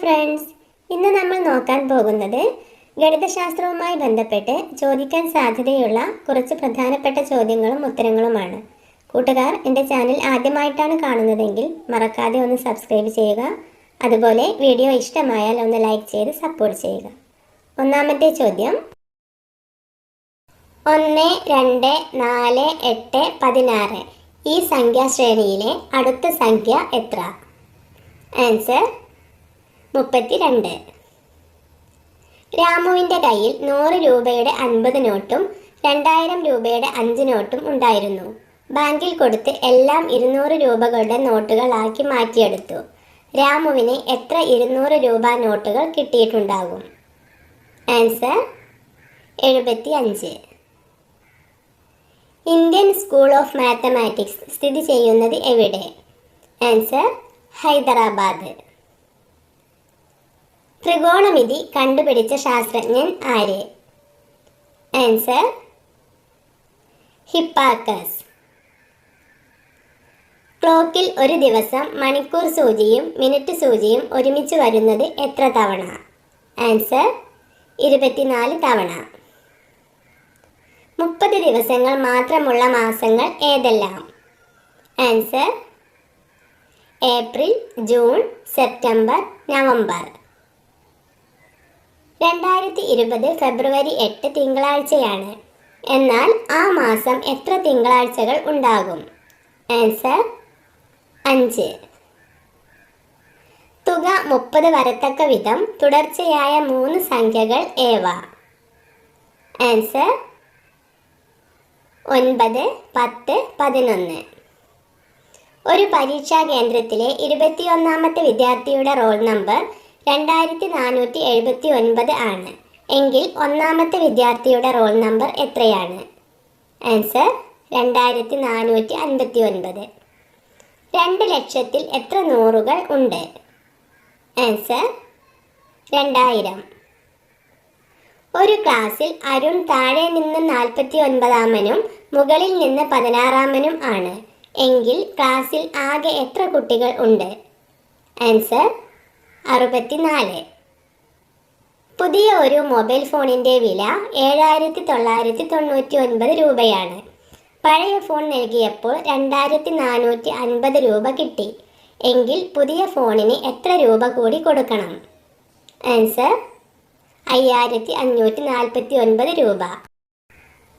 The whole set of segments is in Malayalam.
ഫ്രണ്ട്സ് ഇന്ന് നമ്മൾ നോക്കാൻ പോകുന്നത് ഗണിതശാസ്ത്രവുമായി ബന്ധപ്പെട്ട് ചോദിക്കാൻ സാധ്യതയുള്ള കുറച്ച് പ്രധാനപ്പെട്ട ചോദ്യങ്ങളും ഉത്തരങ്ങളുമാണ്. കൂട്ടുകാർ എന്റെ ചാനൽ ആദ്യമായിട്ടാണ് കാണുന്നതെങ്കിൽ മറക്കാതെ ഒന്ന് സബ്സ്ക്രൈബ് ചെയ്യുക. അതുപോലെ വീഡിയോ ഇഷ്ടമായാൽ ഒന്ന് ലൈക്ക് ചെയ്ത് സപ്പോർട്ട് ചെയ്യുക. ഒന്നാമത്തെ ചോദ്യം. ഒന്ന് രണ്ട് നാല് എട്ട് പതിനാറ് ഈ സംഖ്യാശ്രേണിയിലെ അടുത്ത സംഖ്യ എത്ര? ആൻസർ മുപ്പത്തിരണ്ട്. രാമുവിന്റെ കയ്യിൽ നൂറ് രൂപയുടെ അൻപത് നോട്ടും രണ്ടായിരം രൂപയുടെ അഞ്ച് നോട്ടും ഉണ്ടായിരുന്നു. ബാങ്കിൽ കൊടുത്ത് എല്ലാം ഇരുന്നൂറ് രൂപകളുടെ നോട്ടുകളാക്കി മാറ്റിയെടുത്തു. രാമുവിന് എത്ര ഇരുന്നൂറ് രൂപ നോട്ടുകൾ കിട്ടിയിട്ടുണ്ടാകും ആൻസർ എഴുപത്തി അഞ്ച് ഇന്ത്യൻ സ്കൂൾ ഓഫ് മാത്തമാറ്റിക്സ് സ്ഥിതി ചെയ്യുന്നത് എവിടെ? ആൻസർ ഹൈദരാബാദ്. ത്രികോണമിതി കണ്ടുപിടിച്ച ശാസ്ത്രജ്ഞൻ ആര്? ആൻസർ ഹിപ്പാക്കസ് ക്ലോക്കിൽ ഒരു ദിവസം മണിക്കൂർ സൂചിയും മിനിറ്റ് സൂചിയും ഒരുമിച്ച് വരുന്നത് എത്ര തവണ? ആൻസർ ഇരുപത്തിനാല് തവണ. മുപ്പത് ദിവസങ്ങൾ മാത്രമുള്ള മാസങ്ങൾ ഏതെല്ലാം? Answer April June September November രണ്ടായിരത്തി ഇരുപത് ഫെബ്രുവരി എട്ട് തിങ്കളാഴ്ചയാണ്. എന്നാൽ ആ മാസം എത്ര തിങ്കളാഴ്ചകൾ ഉണ്ടാകും? ആൻസർ അഞ്ച്. തുക മുപ്പത് വരത്തക്ക വിധം തുടർച്ചയായ മൂന്ന് സംഖ്യകൾ ഏവ? ആൻസർ ഒൻപത് പത്ത് പതിനൊന്ന്. ഒരു പരീക്ഷാ കേന്ദ്രത്തിലെ ഇരുപത്തിയൊന്നാമത്തെ വിദ്യാർത്ഥിയുടെ റോൾ നമ്പർ രണ്ടായിരത്തി നാനൂറ്റി എഴുപത്തി ഒൻപത് ആണ്. എങ്കിൽ ഒന്നാമത്തെ വിദ്യാർത്ഥിയുടെ റോൾ നമ്പർ എത്രയാണ്? ആൻസർ രണ്ടായിരത്തി നാനൂറ്റി അൻപത്തി ഒൻപത് രണ്ട് ലക്ഷത്തിൽ എത്ര നൂറുകൾ ഉണ്ട്? ആൻസർ രണ്ടായിരം. ഒരു ക്ലാസ്സിൽ അരുൺ താഴെ നിന്ന് നാൽപ്പത്തി ഒൻപതാമനും മുകളിൽ നിന്ന് പതിനാറാമനും ആണ്. എങ്കിൽ ക്ലാസ്സിൽ ആകെ എത്ര കുട്ടികൾ ഉണ്ട്? ആൻസർ അറുപത്തിനാല്. പുതിയ ഒരു മൊബൈൽ ഫോണിന്റെ വില ഏഴായിരത്തി തൊള്ളായിരത്തി തൊണ്ണൂറ്റി ഒൻപത് രൂപയാണ്. പഴയ ഫോൺ നൽകിയപ്പോൾ രണ്ടായിരത്തി നാനൂറ്റി അൻപത് രൂപ കിട്ടി. എങ്കിൽ പുതിയ ഫോണിന് എത്ര രൂപ കൂടി കൊടുക്കണം? ആൻസർ അയ്യായിരത്തി അഞ്ഞൂറ്റി നാൽപ്പത്തി ഒൻപത് രൂപ.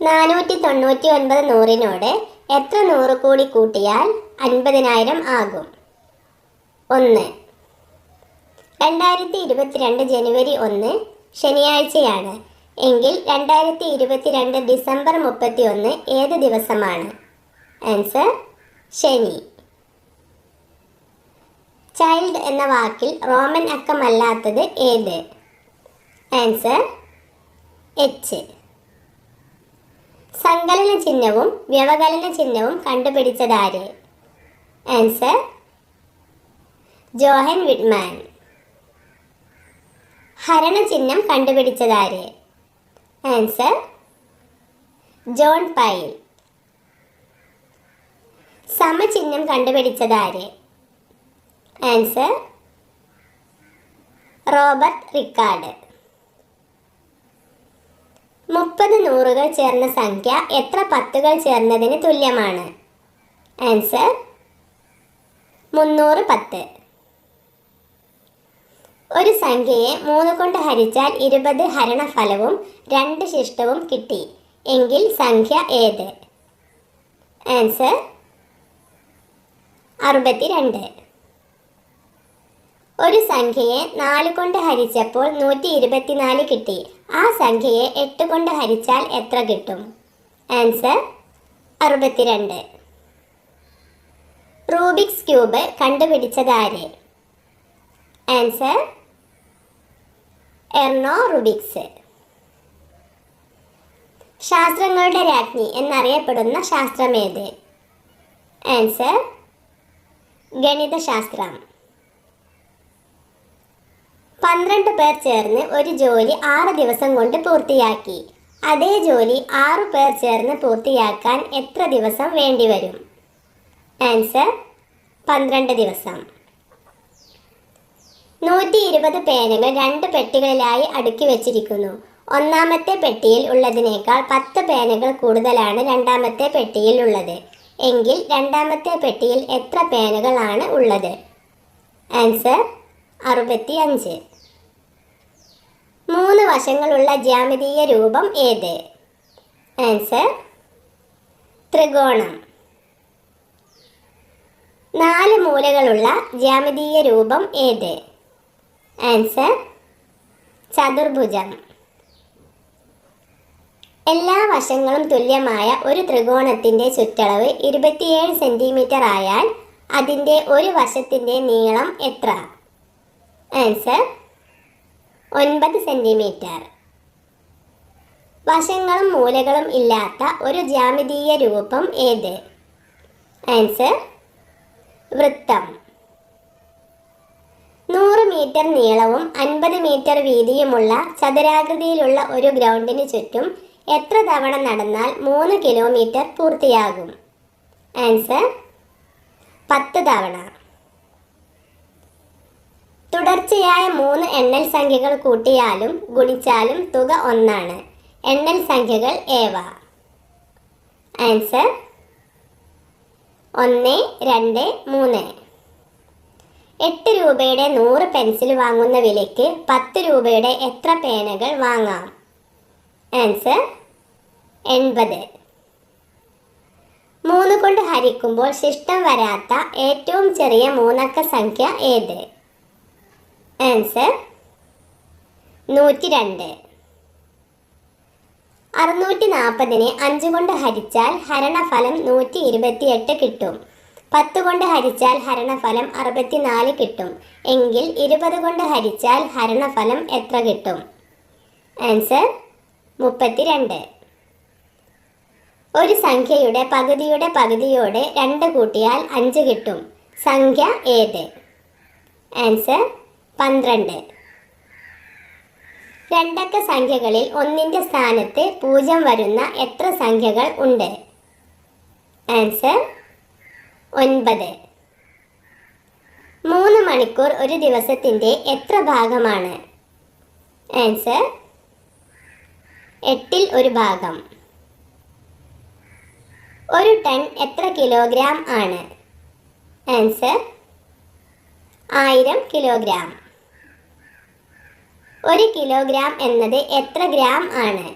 നാനൂറ്റി തൊണ്ണൂറ്റി ഒൻപത് നൂറിനോട് എത്ര നൂറ് കൂടി കൂട്ടിയാൽ അൻപതിനായിരം ആകും? ഒന്ന് രണ്ടായിരത്തി ഇരുപത്തിരണ്ട് ജനുവരി ഒന്ന് ശനിയാഴ്ചയാണ്. എങ്കിൽ രണ്ടായിരത്തി ഇരുപത്തിരണ്ട് ഡിസംബർ മുപ്പത്തി ഒന്ന് ഏത് ദിവസമാണ്? ആൻസർ ശനി. ചൈൽഡ് എന്ന വാക്കിൽ റോമൻ അക്കമല്ലാത്തത് ഏത്? Answer H. സങ്കലന ചിഹ്നവും വ്യവകലന ചിഹ്നവും കണ്ടുപിടിച്ചതാര്? Answer Johann Widmann. ഹരണ ചിഹ്നം കണ്ടുപിടിച്ചതാര്? ആൻസർ ജോൺ പൈൽ സമചിഹ്നം കണ്ടുപിടിച്ചതാര്? ആൻസർ റോബർട്ട് റിക്കാർഡ് മുപ്പത് നൂറുകൾ ചേർന്ന സംഖ്യ എത്ര പത്തുകൾ ചേർന്നതിന് തുല്യമാണ്? ആൻസർ മുന്നൂറ് പത്ത്. ഒരു സംഖ്യയെ മൂന്ന് കൊണ്ട് ഹരിച്ചാൽ ഇരുപത് ഹരണഫലവും രണ്ട് ശിഷ്ടവും കിട്ടി. എങ്കിൽ സംഖ്യ ഏത്? ആൻസർ അറുപത്തിരണ്ട്. ഒരു സംഖ്യയെ നാല് കൊണ്ട് ഹരിച്ചപ്പോൾ നൂറ്റി ഇരുപത്തിനാല് കിട്ടി. ആ സംഖ്യയെ എട്ട് കൊണ്ട് ഹരിച്ചാൽ എത്ര കിട്ടും? ആൻസർ അറുപത്തിരണ്ട്. റൂബിക്സ് ക്യൂബ് കണ്ടുപിടിച്ചതാര് ആൻസർ എർണോ റുബിക്സ്. ശാസ്ത്രങ്ങളുടെ രാജ്ഞി എന്നറിയപ്പെടുന്ന ശാസ്ത്രമേത്? ആൻസർ ഗണിതശാസ്ത്രം. പന്ത്രണ്ട് പേർ ചേർന്ന് ഒരു ജോലി ആറ് ദിവസം കൊണ്ട് പൂർത്തിയാക്കി. അതേ ജോലി ആറു പേർ ചേർന്ന് പൂർത്തിയാക്കാൻ എത്ര ദിവസം വേണ്ടിവരും? ആൻസർ പന്ത്രണ്ട് ദിവസം. നൂറ്റി ഇരുപത് പേനകൾ രണ്ട് പെട്ടികളിലായി അടുക്കി വച്ചിരിക്കുന്നു. ഒന്നാമത്തെ പെട്ടിയിൽ ഉള്ളതിനേക്കാൾ പത്ത് പേനകൾ കൂടുതലാണ് രണ്ടാമത്തെ പെട്ടിയിൽ ഉള്ളത്. എങ്കിൽ രണ്ടാമത്തെ പെട്ടിയിൽ എത്ര പേനകളാണ് ഉള്ളത്? ആൻസർ അറുപത്തി അഞ്ച് മൂന്ന് വശങ്ങളുള്ള ജ്യാമിതീയ രൂപം ഏത്? ആൻസർ ത്രികോണം. നാല് മൂലകളുള്ള ജ്യാമിതീയ രൂപം ഏത്? ആൻസർ ചതുർഭുജം എല്ലാ വശങ്ങളും തുല്യമായ ഒരു ത്രികോണത്തിന്റെ ചുറ്റളവ് ഇരുപത്തിയേഴ് സെന്റിമീറ്റർ ആയാൽ അതിന്റെ ഒരു വശത്തിന്റെ നീളം എത്ര? ആൻസർ ഒൻപത് സെന്റിമീറ്റർ വശങ്ങളും മൂലകളും ഇല്ലാത്ത ഒരു ജ്യാമിതീയ രൂപം ഏത്? ആൻസർ വൃത്തം. നൂറ് മീറ്റർ നീളവും അൻപത് മീറ്റർ വീതിയുമുള്ള ചതുരാകൃതിയിലുള്ള ഒരു ഗ്രൗണ്ടിന് ചുറ്റും എത്ര തവണ നടന്നാൽ മൂന്ന് കിലോമീറ്റർ പൂർത്തിയാകും? ആൻസർ പത്ത് തവണ. തുടർച്ചയായ മൂന്ന് എണ്ണൽ സംഖ്യകൾ കൂട്ടിയാലും ഗുണിച്ചാലും തുക ഒന്നാണ്. എണ്ണൽ സംഖ്യകൾ ഏവ? ആൻസർ ഒന്ന് രണ്ട് മൂന്ന്. എട്ട് രൂപയുടെ നൂറ് പെൻസിൽ വാങ്ങുന്ന വിലയ്ക്ക് പത്ത് രൂപയുടെ എത്ര പേനകൾ വാങ്ങാം? ആൻസർ എൺപത്. മൂന്ന് കൊണ്ട് ഹരിക്കുമ്പോൾ ശിഷ്ടം വരാത്ത ഏറ്റവും ചെറിയ മൂന്നക്ക സംഖ്യ ഏത്? ആൻസർ നൂറ്റി രണ്ട് അറുന്നൂറ്റി നാൽപ്പതിനെ അഞ്ച് കൊണ്ട് ഹരിച്ചാൽ ഹരണഫലം നൂറ്റി ഇരുപത്തിയെട്ട് കിട്ടും. പത്ത് കൊണ്ട് ഹരിച്ചാൽ ഹരണഫലം അറുപത്തിനാല് കിട്ടും. എങ്കിൽ ഇരുപത് കൊണ്ട് ഹരിച്ചാൽ ഹരണഫലം എത്ര കിട്ടും? ആൻസർ മുപ്പത്തിരണ്ട്. ഒരു സംഖ്യയുടെ പകുതിയുടെ പകുതിയോട് രണ്ട് കൂട്ടിയാൽ അഞ്ച് കിട്ടും. സംഖ്യ ഏത്? ആൻസർ പന്ത്രണ്ട്. രണ്ടക്ക സംഖ്യകളിൽ ഒന്നിന്റെ സ്ഥാനത്ത് പൂജ്യം വരുന്ന എത്ര സംഖ്യകൾ ഉണ്ട്? ആൻസർ ഒൻപത്. മൂന്ന് മണിക്കൂർ ഒരു ദിവസത്തിന്റെ എത്ര ഭാഗമാണ്? ആൻസർ എട്ടിൽ ഒരു ഭാഗം. ഒരു ടൺ എത്ര കിലോഗ്രാം ആണ്? ആൻസർ ആയിരം കിലോഗ്രാം. ഒരു കിലോഗ്രാം എന്നത് എത്ര ഗ്രാം ആണ്?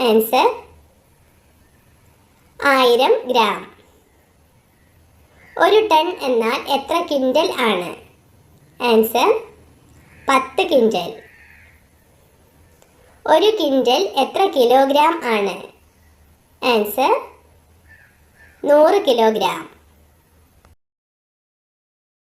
ആൻസർ ആയിരം ഗ്രാം. ഒരു ടൺ എന്നാൽ എത്ര കിൻഡൽ ആണ്? ആൻസർ പത്ത് കിൻഡൽ. ഒരു കിൻഡൽ എത്ര കിലോഗ്രാം ആണ്? ആൻസർ നൂറ് കിലോഗ്രാം.